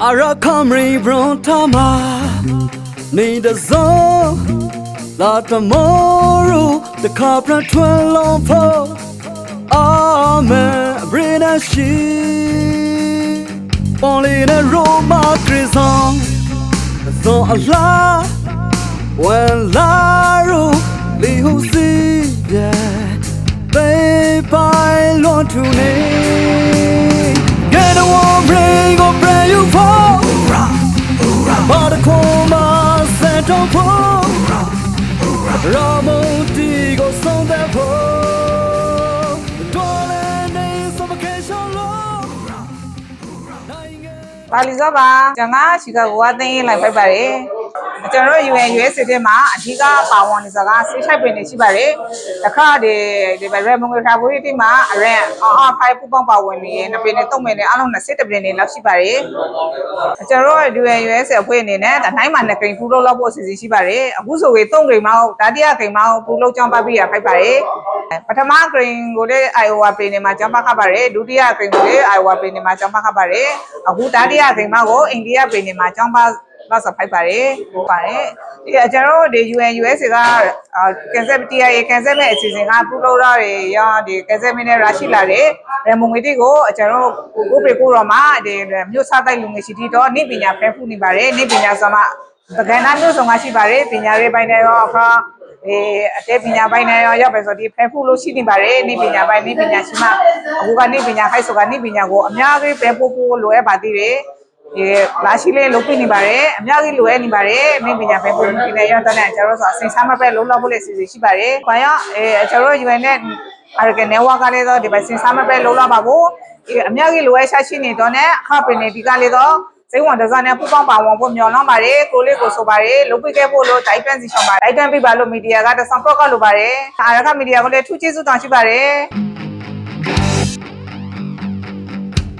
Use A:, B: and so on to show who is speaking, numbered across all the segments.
A: Ara Camry Brontama Need a zone La tomorrow The Capra Twin Long Po Amen Bring a she Only in a Roma Crison So Allah When Laru Li Hu Si Yeah Bye bye Long to me Get a warm ring or pray you fall set on fall Ramonti go sound that fall Darling is of vacation law
B: ပါလီဇောပါကျွန်တော်ကရှီကာဂိုကသိင်းလိုက်ဖိုက်ပါတယ် ကျွန်တော်တို့ UN US တဲ့မှာအဓိကပါဝင်နေစကားဆေးချိုက်ပင်နေရှိပါတယ်တစ်ခါဒီဒီဘရက်မုံငွေထားဘူးဒီမှာအရက်အာအာဖိုင်ပူပေါင်းပါဝင်နေနှစ်ပင်နဲ့သုံးပင်နဲ့အလုံး20ပင်နဲ့လောက်ရှိပါတယ်ကျွန်တော်တို့ UN US အဖွဲ့အနေနဲ့ဒါနိုင်မှာနှစ်ကိန်းပူလို့လောက်ဖို့အစီအစဉ်ရှိပါတယ်အခုဆိုရင်3ကိန်းမောက်ဒါတိယကိန်းမောက်ပူလို့ကြောင်းပတ်ပြီးရဖိုက်ပါတယ်ပထမကိန်းကိုလည်း IOWA ပင်နေမှာကြောင်းပတ်ခပါတယ်ဒုတိယကိန်းကိုလည်း IOWA ပင်နေမှာကြောင်းပတ်ခပါတယ်အခုတတိယကိန်းမောက်ကိုအိန္ဒိယပင်နေမှာကြောင်းပတ် လောက်စဖိုက်ပါတယ်ဟုတ်ပါတယ်ဒီအကျွန်တော်တို့ဒီ UN US ကကန်ဆယ် TIA ကန်ဆယ်မဲ့အစီအစဉ်ကပြုလုပ်ရတွေရောဒီကန်ဆယ်မင်းနဲ့ရရှိလာတဲ့ရမုံငွေတိကိုအကျွန်တော်တို့ကိုပေကိုတော့မှဒီမြို့စားတိုက်လူငယ်ရှိတီတော့နိပညာဖဲဖူးနေပါတယ်နိပညာဆိုမှပကဏ္ဍမျိုးစုံကရှိပါတယ်ပညာရေးပိုင်းနဲ့ရောအခါအဲအတဲပညာပိုင်းနဲ့ရောရောက်ပဲဆိုဒီဖဲဖူးလို့ရှိနေပါတယ်နိပညာပိုင်းနိပညာရှိမှအခုကနိပညာခိုက်ဆိုကနိပညာကိုအများကြီးဖဲပို့ဖို့လိုအပ်ပါသေးတယ် ဒီလာရှိလေးလုပ်ပြနေပါတယ်အများကြီးလိုအပ်နေပါတယ်မိပညာပဲပုံပြနေရတဲ့နဲ့ကျွန်တော်တို့ဆိုအစိမ်းစားမပဲလုံးလောက်ဖို့လည်းစီစဉ်ရှိပါတယ်။ဘာရအဲကျွန်တော်တို့ UN နဲ့အာရကနယ်ဝါကလေးတော့ဒီပဲစင်စားမပဲလုံးလောက်ပါဘူး။အများကြီးလိုအပ်ရှာရှိနေတော့နဲ့အခပင်နေဒီကလေးတော့စိတ်ဝင်တစားနဲ့ပူပေါင်းပါဝင်ဖို့မျှော်လင့်ပါတယ်ကိုလေးကိုဆိုပါတယ်လုပ်ပြခဲ့ဖို့လို့တိုက်တွန်းစီဆောင်ပါတိုက်တွန်းပြပါလို့မီဒီယာကတဆောင်တော့ကလိုပါတယ်အာရကမီဒီယာကိုလည်းထူးကျေးဇူးတောင်းရှိပါတယ်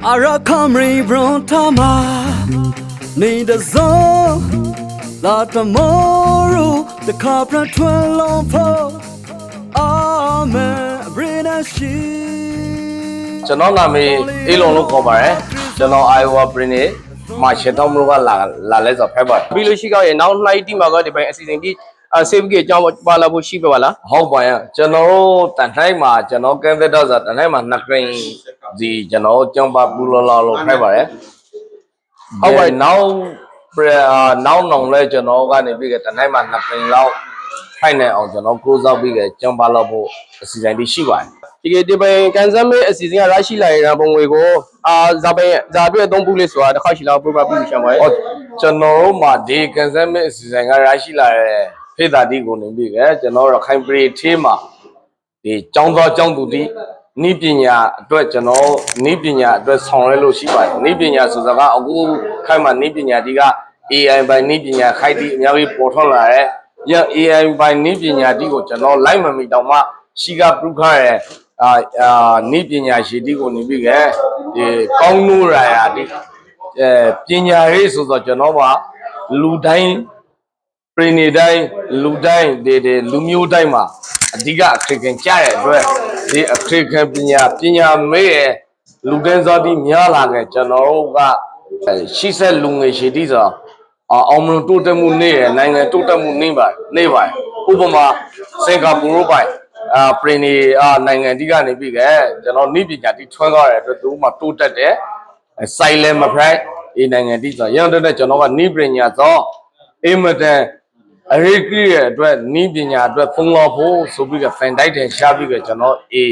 A: Ara Camry Brontama Need a zone La tomorrow The Capra Twin Long Po Amen Bring a she
C: ကျွန်တော်နာမည်အေးလုံးလို့ခေါ်ပါတယ်ကျွန်တော် Iowa Print နေမှာရှင်းတော့မလို့ကလာလာလဲဆိုဖက်ပါတယ်
D: ပြီးလို့ရှိကောက်ရင်နောက်နှိုင်းတီမှာကဒီပိုင်းအစီအစဉ်ဒီ အဆေးဘကြီးအကြောင်းပါလာဖို့ရှိပါလား
C: ဟုတ်ပါရဲ့ကျွန်တော်တို့တန်ထိုင်းမှာကျွန်တော်ကဲသက်တော့ဆိုတန်ထိုင်းမှာနှစ်ကိန်းဒီကျွန်တော်ကျမ်းပါပူလောလောလို့ဖက်ပါတယ်ဟုတ်ပါနောက်နောက်နောက်လဲကျွန်တော်ကနေပြီးကတန်ထိုင်းမှာနှစ်ကိန်းလောက်ဖိုင်နေအောင်ကျွန်တော်ကိုးစားပြီးကကျမ်းပါလို့ဖို့အစီအစဉ်ဒီရှိပါတယ်
D: ဒီကဒီပိုင်းကန်ဆယ်မဲအစီအစဉ်ကရရှိလာရင်ပုံငွေကိုအာဇာပိုင်းဇာပြည့်အသုံးပြုလေးဆိုတာတစ်ခါရှိလာပြပပြီးရှင်းပါရဲ့
C: ဟောကျွန်တော်တို့မှာဒီကန်ဆယ်မစ်အစီအစဉ်ကရရှိလာတဲ့ ဖေးတာတီကိုနေပြီကကျွန်တော်တို့ခိုင်ပရီထေးမှာဒီចောင်းသောចောင်းသူတီနိပညာအတွက်ကျွန်တော်နိပညာအတွက်ဆောင်ရွက်လို့ရှိပါတယ်နိပညာဆိုစကားအခုခိုင်မှာနိပညာတီက AI ဘိုင်နိပညာခိုက်တီအများကြီးပေါ်ထွန်းလာတဲ့ရ AI ဘိုင်နိပညာတီကိုကျွန်တော်လိုက်မမီတောင်မှရှိကပရုခရဲ့အာအာနိပညာရှိတီကိုနေပြီကဒီကောင်းနိုးရာယာတီအဲပညာရေးဆိုတော့ကျွန်တော်ကလူတိုင်း ပြည်နေတိုင်းလူတိုင်းဒီဒီလူမျိုးတိုင်းမှာအဓိကအခက်အခဲကြားတဲ့အတွက်ဒီအခက်အခဲပညာပညာမေးရဲ့လူတိုင်းစောတိများလာခဲ့ကျွန်တော်တို့ကအဲရှိဆက်လူငယ်ရှိတိဆိုတော့အာအောင်မလို့တိုးတက်မှုနေရဲ့နိုင်ငံတိုးတက်မှုနေပါနေပါဥပမာစင်ကာပူလိုပိုင်အာပြည်နေအာနိုင်ငံဒီကနေပြီးခဲ့ကျွန်တော်နိပညာတိထွန်းသွားတဲ့အတွက်သူမှတိုးတက်တယ်ဆိုင်လန်မဖရိုက်ဒီနိုင်ငံတိဆိုရန်တဲ့ကျွန်တော်ကနိပညာသောအင်မတန် အရေးကြီးရဲ့အတွက်နိပညာအတွက်ဖုံးလို့ဖို့ဆိုပြီးကဖန်တိုက်တယ်ရှားပြီးကကျွန်တော်အေ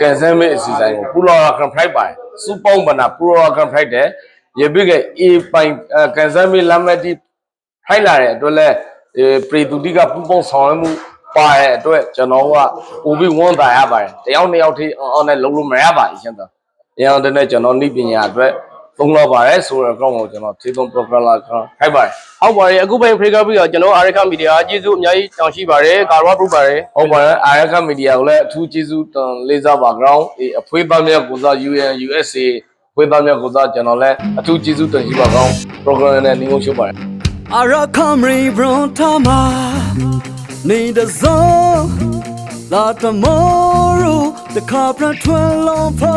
C: ကန်ဆယ်မေအစီအစဉ်ကိုပူလော်ကန်ဖရိုက်ပါတယ်စူပေါင်းပနာပူလော်ကန်ဖရိုက်တယ်ရပြီးကအေပိုင်ကန်ဆယ်မေလမ်းမတီဖိုက်လာတဲ့အတွက်လဲပရီတူတိကပူပေါင်းဆောင်ရွက်မှုပါတဲ့အတွက်ကျွန်တော်ကပို့ပြီးဝန်တာရပါတယ်တယောက်နှစ်ယောက်ထိအော်နဲ့လုံးလို့မရပါဘူးရှင်သာရအောင်တဲ့ကျွန်တော်နိပညာအတွက် သုံးတော့ပါတယ်ဆိုတော့ကောင်းကိုကျွန်တော်သေသုံး program လာခိုက်ပါတယ်
D: ဟုတ်ပါတယ်အခုပိုင်းဖေကပြီးတော့ကျွန်တော်အာရခမီဒီယာကျေးဇူးအများကြီးတောင်းရှိပါတယ်ကာရဝပရုပါတယ်
C: ဟုတ်ပါတယ်အာရခမီဒီယာကိုလည်းအထူးကျေးဇူးတင်လေးစားပါ ground အဖွေးသားများကိုစား UN USA ဖွေးသားများကိုစားကျွန်တော်လည်းအထူးကျေးဇူးတင်ရှိပါကောင်း program နဲ့ညီငုံရှုပ်ပါတယ်
A: Ara Camry Brontama Need a zone La tomorrow The Capra Twin Long Po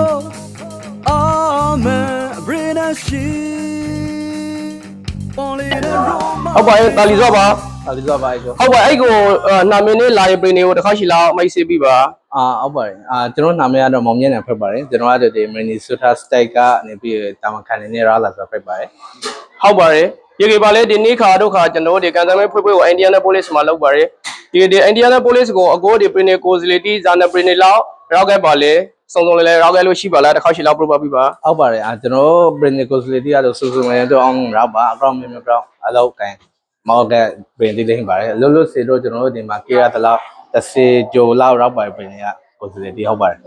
A: Amen Bring a she
D: ဟုတ်ပါရဲ့တာလီစောပါ
E: ဒါလေးဆိုပါအဲ့ဆို
D: ဟုတ်ပါအဲ့ကိုအာနာမည်နဲ့လာရင်ပရင်တွေကိုတစ်ခါရှိလောက်မိုက်စေးပြီးပါ
E: အာဟုတ်ပါတယ်အာကျွန်တော်နာမည်ကတော့မောင်မြင့်နဲ့ဖက်ပါတယ်ကျွန်တော်ကတော့ဒီ Minnesota State ကနေပြီးတာဝန်ခံနေရလာဆိုဖက်ပါတယ်
D: ဟုတ်ပါတယ်ရေကေပါလေဒီနေ့ခါတော့ခါကျွန်တော်တို့ဒီကန်ဆယ်မဲဖွေးဖွေးကို Indianapolis မှာလောက်ပါတယ်ဒီဒီ Indianapolis ကိုအကိုဒီပရင်တွေကိုစလီတီဇာနပရင်တွေလောက် ရောက်ခဲ့ပါလေစုံစုံလဲလဲရောက်ခဲ့လို့ရှိပါလားတစ်ခါရှိလောက်ပြပါပြီးပါ
E: ဟုတ်ပါတယ်အာကျွန်တော် Brain Facility ကတော့စူးစူးမယ်တော့အောင်ရောက်ပါအကောင့်မြင်မြင်တော့အလောက်ကန်မောက်က Brain တိလေးပါတယ်လွတ်လွတ်စီတော့ကျွန်တော်တို့ဒီမှာကေရတလောက်တစ်စီဂျိုလောက်ရောက်ပါတယ် Brain က Facility ဟုတ်ပါတယ်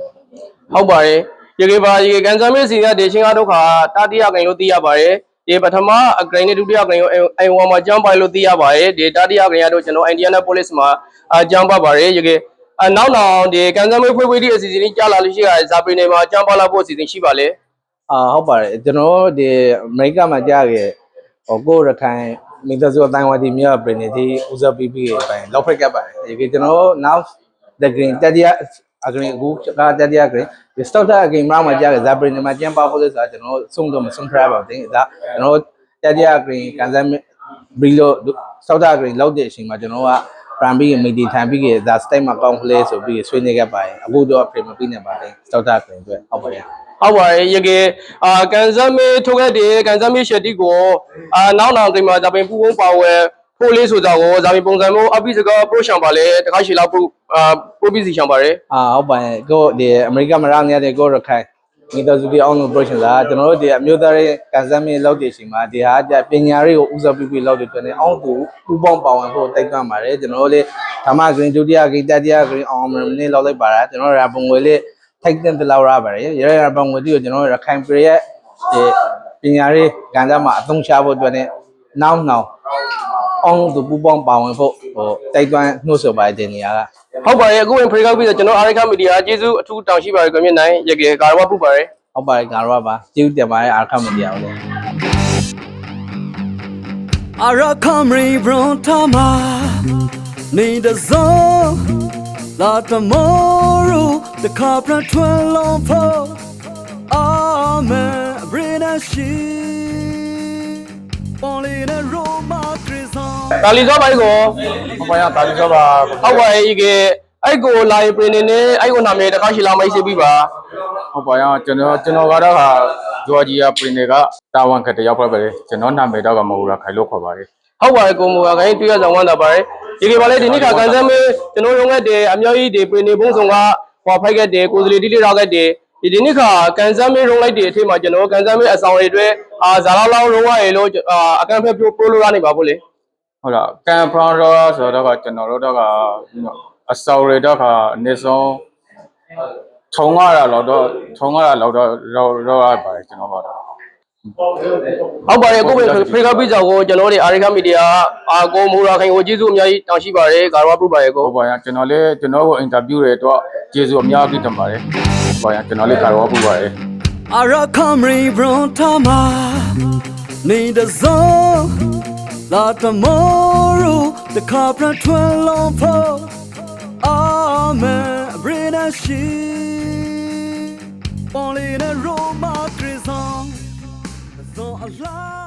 D: ဟုတ်ပါတယ်ရေကေပါရေကေကန်ဆယ်မဲစီကဒီချင်းကားတော့ခါတတိယဂိမ်းလို့သိရပါတယ်ဒီပထမအဂိမ်းနဲ့ဒုတိယဂိမ်းကိုအိမ်ဝါမှာကျမ်းပိုင်လို့သိရပါတယ်ဒီတတိယဂိမ်းကတော့ကျွန်တော် Indianapolis မှာအကျမ်းပါပါတယ်ရေကေ အနောက်နောက်ဒီကန်ဆယ်မဲဖွေးဖွေးဒီအစီအစဉ်ကြီးကြာလာလို့ရှိရဇာပင်နေမှာကျမ်းပါလာဖို့အစီအစဉ်ရှိပါလေ
E: အာဟုတ်ပါတယ်ကျွန်တော်တို့ဒီအမေရိကမှာကြားခဲ့ဟိုကိုရခိုင်မိသားစုအတိုင်းဝတီမြေပြင်နေဒီဦးစားပေးပြီးပိုင်လောက်ဖက်ကပ်ပါတယ်ဒီကျွန်တော်တို့ now the green တတိယအဂရင်းအခုကတတိယဂရင်းဒီ stock တာဂိမ်းမှာကြားခဲ့ဇာပရင်မှာကျန်းပါဖို့လို့ဆိုတာကျွန်တော်တို့ဆုံးတော့မဆုံးထရပါဘူးဒါကျွန်တော်တို့တတိယဂရင်းကန်ဆယ်ဘီလို stock တာဂရင်းလောက်တဲ့အချိန်မှာကျွန်တော်က prime ပြီးမိတီထိုင်ပြီးကဒါ state မှာကောင်းကလေးဆိုပြီးဆွေးနွေးခဲ့ပါတယ်အခုတော့ frame မပြီးနေပါတယ် stock တာဂရင်းအတွက်ဟုတ်ပါတယ်
D: ဟုတ်ပါတယ်ရေကေအာကန်ဆယ်မဲထုတ်ခဲ့တဲ့ကန်ဆယ်မဲရှက်တီကိုအာနောက်နောက်ဂိမ်းမှာဇာပင်ပူပုံပါဝဲဖိုးလေးဆိုတာကိုဇာပင်ပုံစံမျိုးအပိစကားပရိုရှံပါလေတခါရှိလောက်ပရိုအာပရိုပီစီရှံပါတယ်
E: အာဟုတ်ပါတယ်ကိုဒီအမေရိကမှာရနေတဲ့ကိုရခိုင် မိသားစုတွေအောင်လို့ operation လာကျွန်တော်တို့ဒီအမျိုးသားရေးကန်ဆယ်မင်းလောက်တည်ချိန်မှာဒီဟာကြပညာရေးကိုဦးစားပေးပြီးလောက်တဲ့အတွက်နဲ့အောင်သူပူပေါင်းပါဝင်ဖို့တိုက်တွန်းပါတယ်ကျွန်တော်တို့လေဓမ္မဂရင်းဒုတိယဂိတတိယဂရင်းအောင်မနေလောက်လိုက်ပါတာကျွန်တော်တို့ရပုံငွေလေးထိုက်တဲ့လောက်ရပါတယ်ရရရပုံငွေတီကိုကျွန်တော်တို့ရခိုင်ပြည်ရဲ့ဒီပညာရေးကန်စားမှာအသုံးချဖို့အတွက်နဲ့နောက်နောက် အောင်သူပူပေါင်းပါဝင်ဖို့ဟိုတိုက်တွန်းနှိုးဆော်ပါတယ်ဒီနေရာက
D: ဟုတ်ပါတယ်အခုဝင်ဖေကောက်ပြီးတော့ကျွန်တော်အာရိကမီဒီယာကျေးဇူးအထူးတောင်းရှိပါတယ်ကွန်မြင့်နိုင်ရေကေကာရဝပူပါတယ်
E: ဟုတ်ပါတယ်ကာရောပါကျေးဇူးတင်ပါတယ်အားခမတရားအောင်လေ
A: Arakamri Brontama Need a zone La tomorrow The Capra Twelve Po Amen Brina She Only in a Roma Prison
D: တာလီစောပိုင်းကို
C: ဟုတ်ပါရတာလီစောပါ
D: ဟု တ်ပါတယ်ရေကေအဲ့ကိုလာရင်ပရင်နေနဲ့အဲ့ကိုနာမည်တခါရှိလောက်မိုက်စေပြီးပါ
F: ဟုတ်ပါရကျွန်တော်ကျွန်တော်ကတော့ဟာဂျော်ဂျီယာပရင်တွေကတာဝန်ခက်တယောက်ပဲပဲကျွန်တော်နာမည်တော့ကမဟုတ်ဘူးခိုင်လို့ခေါ်ပါတယ်
D: ဟုတ်ပါတယ်ကိုမူကခိုင်းတွေ့ရဆောင်ဝမ်းတာပါတယ်ရေကေပါလေဒီနေ့ကကန်ဆယ်မဲကျွန်တော်ရုံးခဲ့တယ်အမျိုးကြီးဒီပရင်နေပုံစုံကဟောဖိုက်ခဲ့တယ်ကိုစလီတီတီရောက်ခဲ့တယ်ဒီဒီနေ့ကကန်ဆယ်မဲရုံးလိုက်တဲ့အထိမှာကျွန်တော်ကန်ဆယ်မဲအဆောင်တွေအတွက်အာဇာလောက်လောက်ရုံးရရေလို့အာအကန်ဖက်ပြိုးပရိုလိုရနေပါဘူးလေ
F: ဟုတ်လားကန်ဖရန်ရောဆိုတော့ကကျွန်တော်တို့တော့ကအစော်တွေတော့ကအနည်းဆုံးထုံရတာတော့တော့ထုံရတာတော့တော့တော့ရပါတယ်ကျွန်တော်ကတော့
D: ဟုတ်ပါတယ်အခုပဲဖေကပီဇာကိုကျွန်တော်တို့အာရိကမီဒီယာအာကိုမူရာခိုင်ကိုကျေးဇူးအများကြီးတောင်းရှိပါတယ်ဂါရဝပူပါတယ်ကို
F: ဟုတ်ပါရကျွန်တော်လည်းကျွန်တော်ကိုအင်တာဗျူးတွေတော့ကျေးဇူးအများကြီးတင်ပါတယ်ဟုတ်ပါရကျွန်တော်လည်းကာရောပူပါတယ်
A: Arakamri Brontama Need a zone La tomorrow The Capra Twelve Po Amen Brina She Only in a Roma Prison So alive